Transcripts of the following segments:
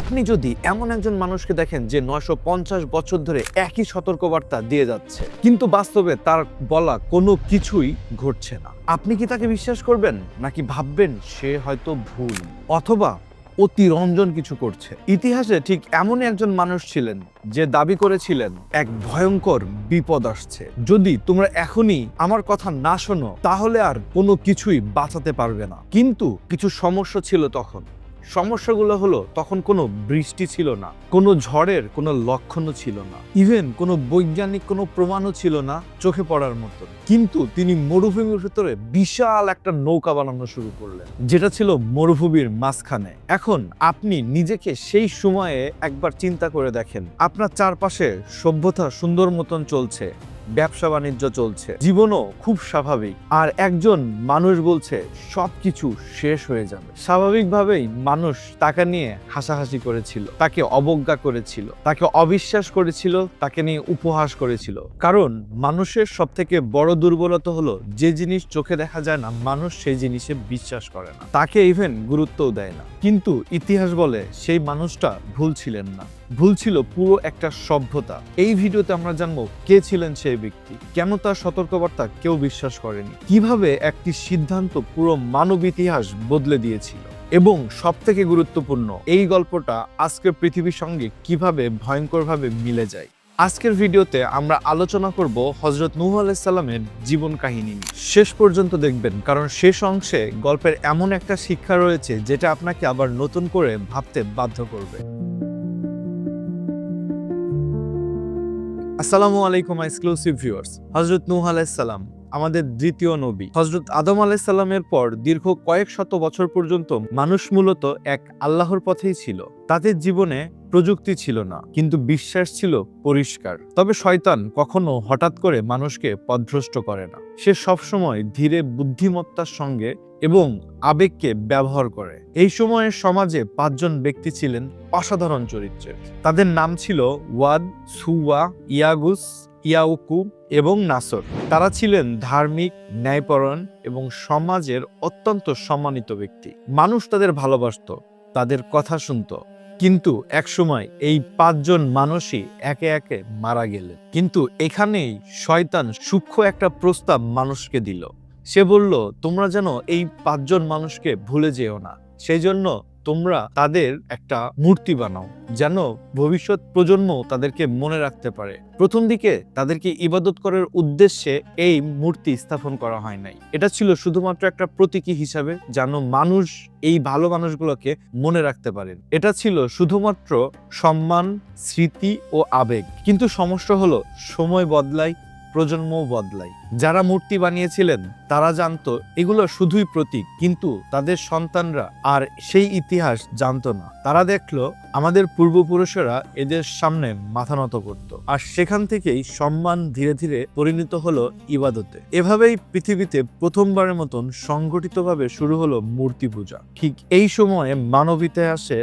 আপনি যদি এমন একজন মানুষকে দেখেন যে নয়শো পঞ্চাশ বছর ধরে একই সতর্কবার্তা দিয়ে যাচ্ছে, কিন্তু বাস্তবে তার বলা কোনো কিছুই ঘটছে না, আপনি কি তাকে বিশ্বাস করবেন? নাকি ভাববেন সে হয়তো ভুল? অথবা অতিরঞ্জন কিছু করছে? ইতিহাসে ঠিক এমন একজন মানুষ ছিলেন যে দাবি করেছিলেন, এক ভয়ঙ্কর বিপদ আসছে। যদি তোমরা এখনই আমার কথা না শোনো, তাহলে আর কোনো কিছুই বাঁচাতে পারবে না। কিন্তু কিছু সমস্যা ছিল তখন। সমস্যাগুলো হলো তখন কোনো বৃষ্টি ছিল না, কোনো ঝড়ের কোনো লক্ষণও ছিল না। ইভেন কোনো বৈজ্ঞানিক কোনো প্রমাণও ছিল না চোখে পড়ার মতো কিন্তু তিনি মরুভূমির ভিতরে বিশাল একটা নৌকা বানানো শুরু করলেন, যেটা ছিল মরুভূমির মাঝখানে। এখন আপনি নিজেকে সেই সময়ে একবার চিন্তা করে দেখেন, আপনার চারপাশে সভ্যতা সুন্দর মতন চলছে। ব্যবসা বাণিজ্য চলছে। জীবনও খুব স্বাভাবিক। আর একজন মানুষ বলছে, সবকিছু শেষ হয়ে যাবে। স্বাভাবিকভাবেই মানুষ তাকে নিয়ে হাসাহাসি করেছিল, তাকে অবজ্ঞা করেছিল, তাকে অবিশ্বাস করেছিল, তাকে নিয়ে উপহাস করেছিল। কারণ মানুষের সব থেকে বড় দুর্বলতা হলো, যে জিনিস চোখে দেখা যায় না, মানুষ সেই জিনিসে বিশ্বাস করে না। তাকে ইভেন গুরুত্বও দেয় না। কিন্তু ইতিহাস বলে, সেই মানুষটা ভুল ছিলেন না। ভুল ছিল পুরো একটা সভ্যতা। এই ভিডিওতে আমরা জানব কে ছিলেন সেই ব্যক্তি, কেন তার সতর্কবার্তা কেউ বিশ্বাস করেনি, কীভাবে একটি সিদ্ধান্ত পুরো মানব ইতিহাস বদলে দিয়েছিল। এবং সব থেকে গুরুত্বপূর্ণ, এই গল্পটা আজকের পৃথিবীর সঙ্গে কীভাবে ভয়ঙ্করভাবে মিলে যায়। আজকের ভিডিওতে আমরা আলোচনা করব হজরত নূহ আলাইসাল্লামের জীবন কাহিনী শেষ পর্যন্ত দেখবেন, কারণ শেষ অংশে গল্পের এমন একটা শিক্ষা রয়েছে যেটা আপনাকে আবার নতুন করে ভাবতে বাধ্য করবে। আসসালামু আলাইকুম এক্সক্লুসিভ ভিউয়ার্স হজরত নূহ আলাইসাল্লাম আমাদের দ্বিতীয় নবী। হজরত আদম আলাইসাল্লামের পর দীর্ঘ কয়েক শত বছর পর্যন্ত মানুষ মূলত এক আল্লাহর পথেই ছিল। তাদের জীবনে প্রযুক্তি ছিল না, কিন্তু বিশ্বাস ছিল পরিষ্কার। তবে শয়তান কখনো হঠাৎ করে মানুষকে পথভ্রষ্ট করে না। সে সবসময় ধীরে বুদ্ধিমত্তার সঙ্গে এবং আবেগকে ব্যবহার করে। এই সময়ের সমাজে পাঁচজন ব্যক্তি ছিলেন অসাধারণ চরিত্রের। তাদের নাম ছিল ওয়াদ সুয়া ইয়াগুস, ইয়াউকু এবং নাসর। তারা ছিলেন ধার্মিক ন্যায়পরণ এবং সমাজের অত্যন্ত সম্মানিত ব্যক্তি। মানুষ তাদের ভালোবাসত, তাদের কথা শুনত। কিন্তু একসময় এই পাঁচজন মানুষই একে একে মারা গেলেন। কিন্তু এখানেই শয়তান সূক্ষ্ম একটা প্রস্তাব মানুষকে দিল। সে বলল, তোমরা যেন এই পাঁচজন মানুষকে ভুলে যেও না। সেই জন্য তোমরা তাদের একটা মূর্তি বানাও, যেন ভবিষ্যৎ প্রজন্ম তাদেরকে মনে রাখতে পারে। প্রথম দিকে তাদেরকে ইবাদত করার উদ্দেশ্যে এই মূর্তি স্থাপন করা হয় নাই। এটা ছিল শুধুমাত্র একটা প্রতীকী হিসাবে, যেন মানুষ এই ভালো মানুষগুলোকে মনে রাখতে পারেন। এটা ছিল শুধুমাত্র সম্মান, স্মৃতি ও আবেগ। কিন্তু সমস্যা হলো, সময় বদলায় প্রজন্মও বদলায় যারা মূর্তি বানিয়েছিলেন, তারা জানতো এগুলো শুধুই প্রতীক, কিন্তু তাদের সন্তানরা আর সেই ইতিহাস জানতো না। তারা দেখল আমাদের পূর্বপুরুষেরা এদের সামনে মাথা নত করত। আর সেখান থেকেই সম্মান ধীরে ধীরে পরিণত হলো ইবাদতে। এভাবেই পৃথিবীতে প্রথমবারের মতন সংগঠিতভাবে শুরু হলো মূর্তি পূজা। ঠিক এই সময়ে মানব ইতিহাসে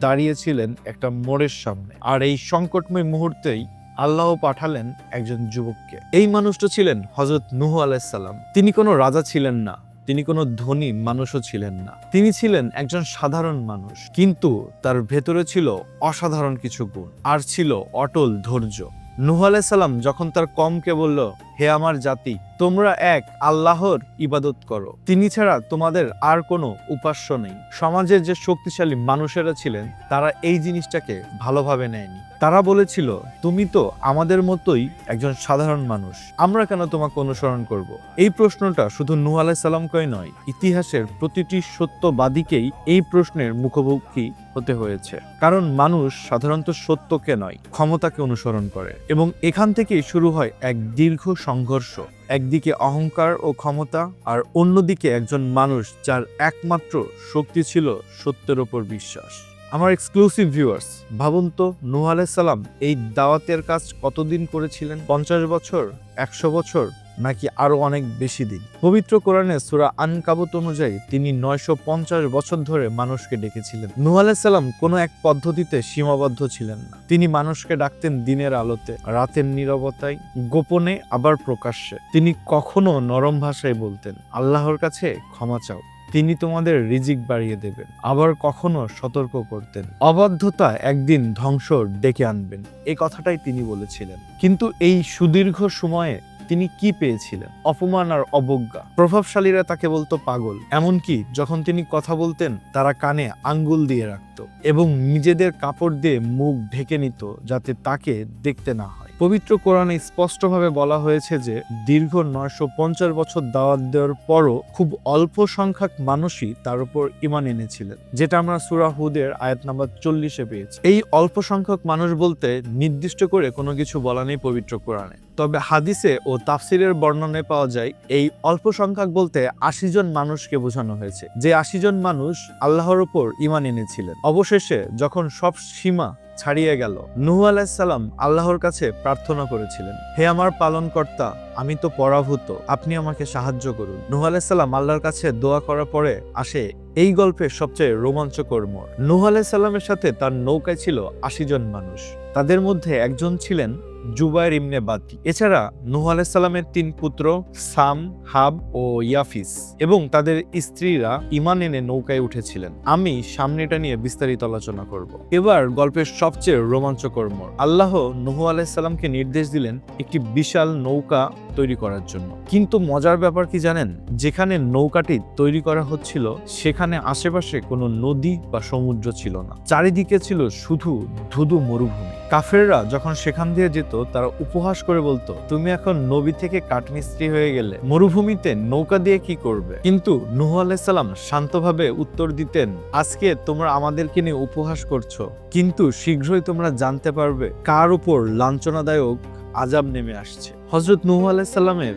দাঁড়িয়েছিলেন একটা মোড়ের সামনে। আর এই সংকটময় মুহূর্তেই আল্লাহ পাঠালেন একজন যুবককে। এই মানুষটা ছিলেন হজরত নুহ আলাইসাল্লাম তিনি কোনো রাজা ছিলেন না, তিনি কোনো ধনী মানুষও ছিলেন না। তিনি ছিলেন একজন সাধারণ মানুষ, কিন্তু তার ভেতরে ছিল অসাধারণ কিছু গুণ, আর ছিল অটল ধৈর্য। নুহ আলাইসাল্লাম যখন তার কমকে বলল হে আমার জাতি, তোমরা এক, আল্লাহর ইবাদত করো। তিনি ছাড়া তোমাদের আর কোনো উপাস্য নেই। সমাজের যে শক্তিশালী মানুষেরা ছিলেন, তারা এই জিনিসটাকে ভালোভাবে নেয়নি। তারা বলেছিল, তুমি তো আমাদের মতোই একজন সাধারণ মানুষ। আমরা কেন তোমাকে অনুসরণ করব। এই প্রশ্নটা শুধু নূহ আলাইসাল্লামকেই নয়, ইতিহাসের প্রতিটি সত্যবাদীকেই এই প্রশ্নের মুখোমুখি হতে হয়েছে। কারণ মানুষ সাধারণত সত্যকে নয়, ক্ষমতাকে অনুসরণ করে। এবং এখান থেকেই শুরু হয় এক দীর্ঘ সংঘর্ষ, একদিকে অহংকার ও ক্ষমতা আর অন্যদিকে একজন মানুষ যার একমাত্র শক্তি ছিল সত্যের ওপর বিশ্বাস। আমার এক্সক্লুসিভ ভিউয়ার্স ভাবুন তো নুহ সালাম এই দাওয়াতের কাজ কতদিন করেছিলেন? পঞ্চাশ বছর? একশো বছর? নাকি আরও অনেক বেশি দিন। পবিত্র কোরআনে সুরা আনকাবুত অনুযায়ী তিনি নয়শো পঞ্চাশ বছর ধরে মানুষকে ডেকেছিলেন। নূহ আলাইসাল্লাম কোনো এক পদ্ধতিতে সীমাবদ্ধ ছিলেন না। তিনি মানুষকে ডাকতেন দিনের আলোতে, রাতের নীরবতায়, গোপনে, আবার প্রকাশ্যে। তিনি কখনো নরম ভাষায় বলতেন, আল্লাহর কাছে ক্ষমা চাও, তিনি তোমাদের রিজিক বাড়িয়ে দেবেন। আবার কখনো সতর্ক করতেন, অবাধ্যতা একদিন ধ্বংস ডেকে আনবেন। এই কথাটাই তিনি বলেছিলেন। কিন্তু এই সুদীর্ঘ সময়ে তিনি কি পেয়েছিলেন? অপমান আর অবজ্ঞা। প্রভাবশালীরা তাকে বলতো পাগল। এমনকি যখন তিনি কথা বলতেন, তারা কানে আঙ্গুল দিয়ে রাখত এবং নিজেদের কাপড় দিয়ে মুখ ঢেকে নিত যাতে তাকে দেখতে না হয়। পবিত্র কোরআনে স্পষ্টভাবে বলা হয়েছে যে দীর্ঘ নয়শো পঞ্চাশ বছর দাওয়াত দেওয়ার পরও খুব অল্প সংখ্যক মানুষই তার উপর ইমান এনেছিলেন, যেটা আমরা সুরা হুদের আয়াত নাম্বার চল্লিশে পেয়েছি। এই অল্প সংখ্যক মানুষ বলতে নির্দিষ্ট করে কোনো কিছু বলা নেই পবিত্র কোরআনে। তবে হাদিসে ও তাফসিরের বর্ণনায় পাওয়া যায়, এই অল্প সংখ্যক বলতে আশি জন মানুষকে বোঝানো হয়েছে, যে আশি জন মানুষ আল্লাহর উপর ইমান এনেছিলেন। অবশেষে যখন সব সীমা ছাড়িয়ে গেল। নুহ আলাইসাল্লাম আল্লাহর কাছে প্রার্থনা করেছিলেন, হে আমার পালনকর্তা, আমি তো পরাভূত, আপনি আমাকে সাহায্য করুন। নুহ আলাইসাল্লাম আল্লাহর কাছে দোয়া করার পরে আসে এই গল্পের সবচেয়ে রোমাঞ্চকর মোড়। নুহ আলাইসাল্লামের সাথে তার নৌকায় ছিল আশি জন মানুষ। তাদের মধ্যে একজন ছিলেন জুবাইর ইমনে বাতি। এছাড়া নুহ আলাইসাল্লামের তিন পুত্র সাম, হাব ও ইয়াফিস এবং তাদের স্ত্রীরা ইমান এনে নৌকায় উঠেছিলেন। আমি সামনেটা নিয়ে বিস্তারিত আলোচনা করব। এবার গল্পের সবচেয়ে রোমাঞ্চকর্ম আল্লাহ নুহ আলাইসাল্লামকে নির্দেশ দিলেন একটি বিশাল নৌকা তৈরি করার জন্য। কিন্তু মজার ব্যাপার কি জানেন? যেখানে নৌকাটি তৈরি করা হচ্ছিল, সেখানে আশেপাশে কোনো নদী বা সমুদ্র ছিল না। চারিদিকে ছিল শুধু ধুধু মরুভূমি। কাফেররা যখন সেখান দিয়ে যেত, তারা উপহাস করে বলতো, তুমি এখন নবী থেকে কাঠমিস্ত্রি হয়ে গেলে, মরুভূমিতে নৌকা দিয়ে কি করবে? কিন্তু নুহ আলাইসাল্লাম শান্তভাবে উত্তর দিতেন, আজকে তোমরা আমাদেরকে নিয়ে উপহাস করছ। কিন্তু শীঘ্রই তোমরা জানতে পারবে কার উপর লাঞ্ছনাদায়ক আজাব নেমে আসছে। হজরত নুহ আলাইসাল্লামের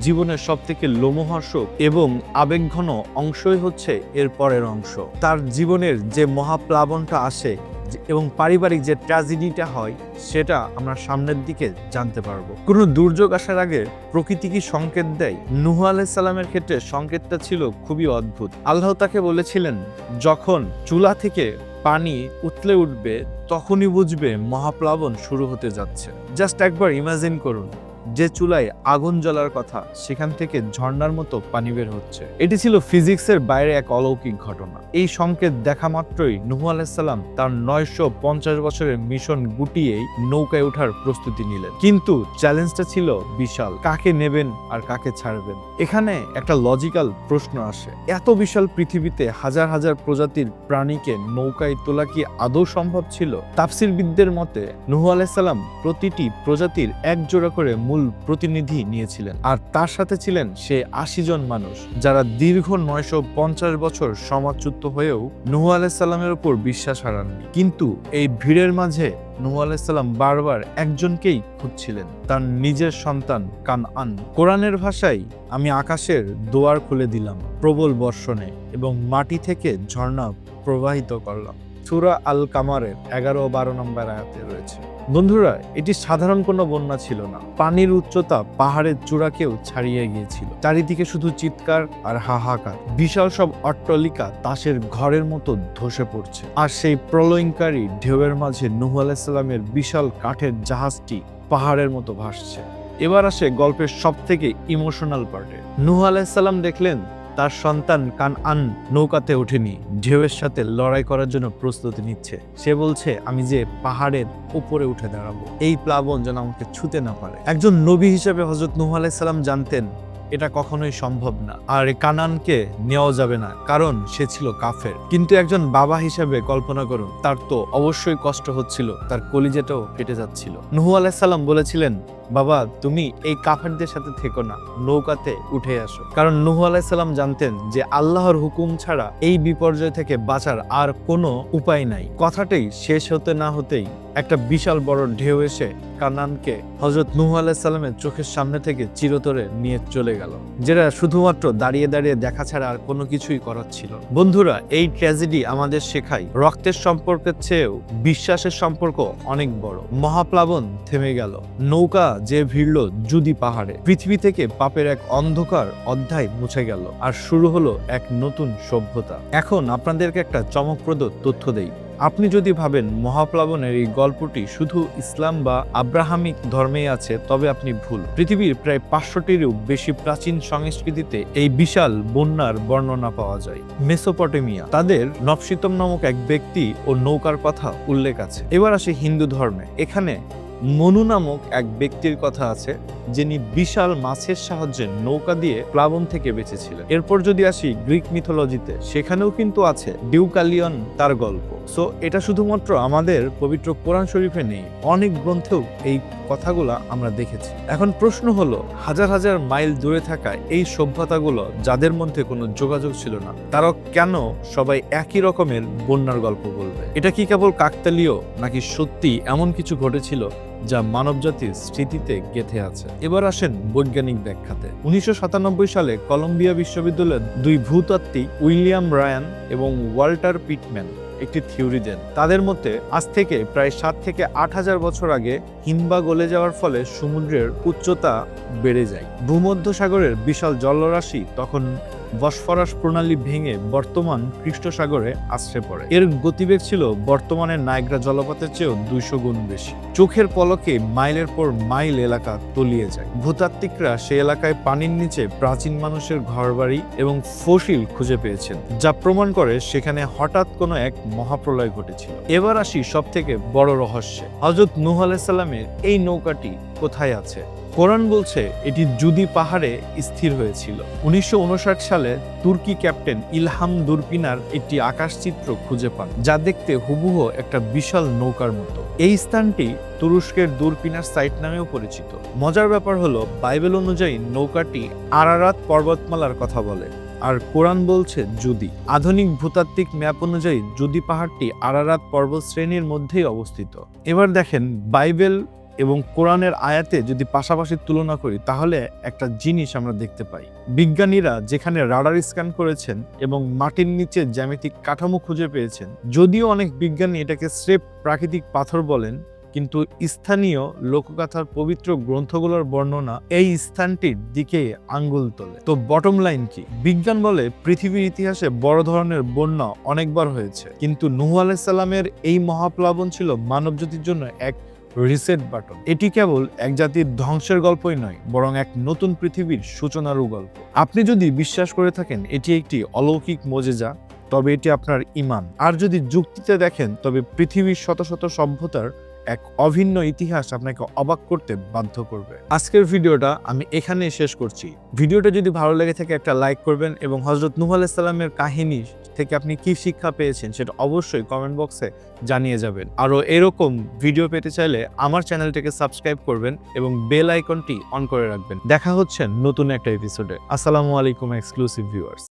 জীবনের সব থেকে লোমহর্ষক এবং আবেগঘন অংশই হচ্ছে এর পরের অংশ। তার জীবনের যে মহাপ্লাবনটা আসে এবং পারিবারিক যে ট্র্যাজেডিটা হয়, সেটা আমরা সামনের দিকে জানতে পারব। কোনো দুর্যোগ আসার আগে প্রকৃতি কি সংকেত দেয়? নুহ আলাইসাল্লামের ক্ষেত্রে সংকেতটা ছিল খুবই অদ্ভুত। আল্লাহ তাকে বলেছিলেন, যখন চুলা থেকে পানি উতলে উঠবে, তখনই বুঝবে মহাপ্লাবন শুরু হতে যাচ্ছে। জাস্ট একবার ইমাজিন করুন। যে চুলায় আগুন জ্বলার কথা, সেখান থেকে ঝর্ণার মতো পানি বের হচ্ছে। এটি ছিল ফিজিক্সের বাইরে এক অলৌকিক ঘটনা। এই সংকেত দেখা মাত্রই নুহু আলাইসাল্লাম তার নয়শো পঞ্চাশ বছরের মিশন গুটিয়েই নৌকায় ওঠার প্রস্তুতি নিলেন। কিন্তু চ্যালেঞ্জটা ছিল বিশাল, কাকে নেবেন আর কাকে ছাড়বেন? এখানে একটা লজিক্যাল প্রশ্ন আসে। এত বিশাল পৃথিবীতে হাজার হাজার প্রজাতির প্রাণীকে নৌকায় তোলা কি আদৌ সম্ভব ছিল? তাফসিরবিদদের মতে নুহু আলাইসাল্লাম প্রতিটি প্রজাতির এক জোড়া করে মূল প্রতিনিধি নিয়েছিলেন। আর তার সাথে ছিলেন সে আশি জন মানুষ, যারা দীর্ঘ নয়শো পঞ্চাশ বছর সমাজচ্যুত হয়েও নুহু আলাইসাল্লামের উপর বিশ্বাস হারাননি। কিন্তু এই ভিড়ের মাঝে নুহু আলাইসাল্লাম বারবার একজনকেই খুঁজছিলেন, তার নিজের সন্তান কান আন কোরআনের ভাষায়, আমি আকাশের দোয়ার খুলে দিলাম প্রবল বর্ষণে এবং মাটি থেকে ঝর্ণা প্রবাহিত করলাম। সুরা আল কামারের এগারো বারো নম্বর আয়াতে রয়েছে। বন্ধুরা, এটি সাধারণ কোনো বন্যা ছিল না। পানির উচ্চতা পাহাড়ের চূড়াকেও ছাড়িয়ে গিয়েছিল। চারিদিকে শুধু চিৎকার আর হাহাকার। বিশাল সব অট্টলিকা তাসের ঘরের মতো ধসে পড়ছে। আর সেই প্রলয়ঙ্কারী ঢেউয়ের মাঝে নুহ আলাইসাল্লামের বিশাল কাঠের জাহাজটি পাহাড়ের মতো ভাসছে। এবার আসে গল্পের সব থেকে ইমোশনাল পার্টে। নুহ আলাইসাল্লাম দেখলেন তার সন্তান কান আন নৌকাতে ওঠেনি। ঢেউয়ের সাথে লড়াই করার জন্য প্রস্তুতি নিচ্ছে। সে বলছে, আমি যে পাহাড়ের উপরে উঠে দাঁড়াবো, এই প্লাবন যেন আমাকে ছুতে না পারে। একজন নবী হিসেবে হজরত নুহ আলাইসাল্লাম জানতেন, এটা কখনোই সম্ভব না। আর কানানকে নেওয়া যাবে না, কারণ সে ছিল কাফের। কিন্তু একজন বাবা হিসেবে কল্পনা করুন, তার তো অবশ্যই কষ্ট হচ্ছিল, তার কলিজাটাও কেটে যাচ্ছিল। নুহু আলাইসাল্লাম বলেছিলেন বাবা, তুমি এই কাফেরদের সাথে থেকো না, নৌকাতে উঠে আসো। কারণ নুহু আলাইসাল্লাম জানতেন যে আল্লাহর হুকুম ছাড়া এই বিপর্যয় থেকে বাঁচার আর কোনো উপায় নাই। কথাটাই শেষ হতে না হতেই একটা বিশাল বড় ঢেউ এসে কানানকে হজরত নুহু আলাইসাল্লামের চোখের সামনে থেকে চিরতরে নিয়ে চলে গেল, যেটা শুধুমাত্র দাঁড়িয়ে দাঁড়িয়ে দেখা ছাড়া আর কোনো কিছুই করার ছিল বন্ধুরা, এই ট্র্যাজেডি আমাদের শেখায় রক্তের সম্পর্কের চেয়েও বিশ্বাসের সম্পর্ক অনেক বড়। মহাপ্লাবন থেমে গেল, নৌকা যে ভিড়ল জুদি পাহাড়ে। পৃথিবী থেকে পাপের এক অন্ধকার অধ্যায় মুছে গেল আর শুরু হলো এক নতুন সভ্যতা। এখন আপনাদেরকে একটা চমকপ্রদ তথ্য দেই। আপনি যদি ভাবেন মহাপ্লাবনের এই গল্পটি শুধু ইসলাম বা আব্রাহামিক ধর্মেই আছে, তবে আপনি ভুল। পৃথিবীর প্রায় পাঁচশোটিরও বেশি প্রাচীন সংস্কৃতিতে এই বিশাল বন্যার বর্ণনা পাওয়া যায়। মেসোপটেমিয়া, তাদের নবশীতম নামক এক ব্যক্তি ও নৌকার কথা উল্লেখ আছে। এবার আসে হিন্দু ধর্মে। এখানে মনু নামক এক ব্যক্তির কথা আছে, যিনি বিশাল মাছের সাহায্যে নৌকা দিয়ে প্লাবন থেকে বেঁচেছিলেন। এরপর যদি আসি গ্রিক মিথোলজিতে, সেখানেও কিন্তু আছে ডিউকালিয়ন তার গল্প। সো, এটা শুধুমাত্র আমাদের পবিত্র কোরআন শরীফে নেই, অনেক গ্রন্থেও এই কথাগুলো আমরা দেখেছি। এখন প্রশ্ন হলো, হাজার হাজার মাইল দূরে থাকা এই সভ্যতাগুলো যাদের মধ্যে কোনো যোগাযোগ ছিল না তারা কেন সবাই একই রকমের বন্যার গল্প বলবে? এটা কি কেবল কাকতালীয় নাকি সত্যি এমন কিছু ঘটেছিল যা মানবজাতির স্মৃতিতে গেঁথে আছে। এবার আসেন বৈজ্ঞানিক ব্যাখ্যাতে। উনিশশো সাতানব্বই সালে কলম্বিয়া বিশ্ববিদ্যালয়ের দুই ভূতাত্ত্বিক উইলিয়াম রায়ান এবং ওয়াল্টার পিটম্যান একটি থিওরি দেন। তাদের মতে, আজ থেকে প্রায় সাত থেকে আট হাজার বছর আগে হিমবা গলে যাওয়ার ফলে সমুদ্রের উচ্চতা বেড়ে যায়। ভূমধ্য সাগরের বিশাল জলরাশি তখন বসফরাস প্রণালী ভেঙে বর্তমান কৃষ্ণ সাগরে আশ্রে পড়ে। এর গতিবেগ ছিল বর্তমানের নায়গ্রা জলপাতের চেয়েও দুইশো গুণ বেশি। চোখের পলকে মাইলের পর মাইল এলাকা তলিয়ে যায়। ভূতাত্ত্বিকরা সে এলাকায় পানির নিচে প্রাচীন মানুষের ঘরবাড়ি এবং ফসিল খুঁজে পেয়েছেন, যা প্রমাণ করে সেখানে হঠাৎ কোনো এক মহাপ্রলয় ঘটেছিল। এবার আসি সব থেকে বড় রহস্যে। হজরত নুহ আলাইসাল্লামের এই নৌকাটি কোথায় আছে? কোরআন বলছে, এটি জুদি পাহাড়ে স্থির হয়েছিল। উনিশশো উনষাট সালে তুর্কি ক্যাপ্টেন ইলহাম দুরপিনার একটি আকাশচিত্র খুঁজে পান, যা দেখতে হুবুহ একটা বিশাল নৌকার মতো। এই স্থানটি তুরস্কের দুরপিনার সাইট নামেও পরিচিত। মজার ব্যাপার হলো, বাইবেল অনুযায়ী নৌকাটি আরারাত পর্বতমালার কথা বলে, আর কোরআন বলছে যদি। আধুনিক ভূতাত্ত্বিক ম্যাপ অনুযায়ী, যদি পাহাড়টি আরারাত পর্বত শ্রেণির মধ্যেই অবস্থিত। এবার দেখেন, বাইবেল এবং কোরআনের আয়াতে যদি পাশাপাশি তুলনা করি, তাহলে একটা জিনিস আমরা দেখতে পাই। বিজ্ঞানীরা যেখানে রাডার স্ক্যান করেছেন এবং মাটির নিচে জ্যামিতিক কাঠামো খুঁজে পেয়েছেন, যদিও অনেক বিজ্ঞানী এটাকে স্রেফ প্রাকৃতিক পাথর বলেন, কিন্তু স্থানীয় লোকগাথার পবিত্র গ্রন্থগুলোর বর্ণনা এই স্থানটির দিকে আঙ্গুল তোলে। তো বটম লাইন কি? বিজ্ঞান বলে পৃথিবীর ইতিহাসে বড় ধরনের বন্যা অনেকবার হয়েছে, কিন্তু নুহ আলাইসাল্লামের এই মহাপ্লাবন ছিল মানবজাতির জন্য এক রিসেট বাটন। এটি কেবল এক জাতির ধ্বংসের গল্পই নয়, বরং এক নতুন পৃথিবীর সূচনারও গল্প। আপনি যদি বিশ্বাস করে থাকেন এটি একটি অলৌকিক মজেজা, তবে এটি আপনার ইমান। আর যদি যুক্তিতে দেখেন, তবে পৃথিবীর শত শত সভ্যতার এক অভিন্ন ইতিহাস আপনাকে অবাক করতে বাধ্য করবে। আজকের ভিডিওটা আমি এখানে শেষ করছি। ভিডিওটা যদি ভালো লেগে থাকে, একটা লাইক করবেন এবং হজরত নুহ আলাইসাল্লামের কাহিনী থেকে আপনি কি শিক্ষা পেয়েছেন সেটা অবশ্যই কমেন্ট বক্সে জানিয়ে যাবেন। আরও এরকম ভিডিও পেতে চাইলে আমার চ্যানেলটিকে সাবস্ক্রাইব করবেন এবং বেল আইকনটি অন করে রাখবেন। দেখা হচ্ছে নতুন একটা এপিসোডে আসসালামু আলাইকুম এক্সক্লুসিভ ভিউয়ার্স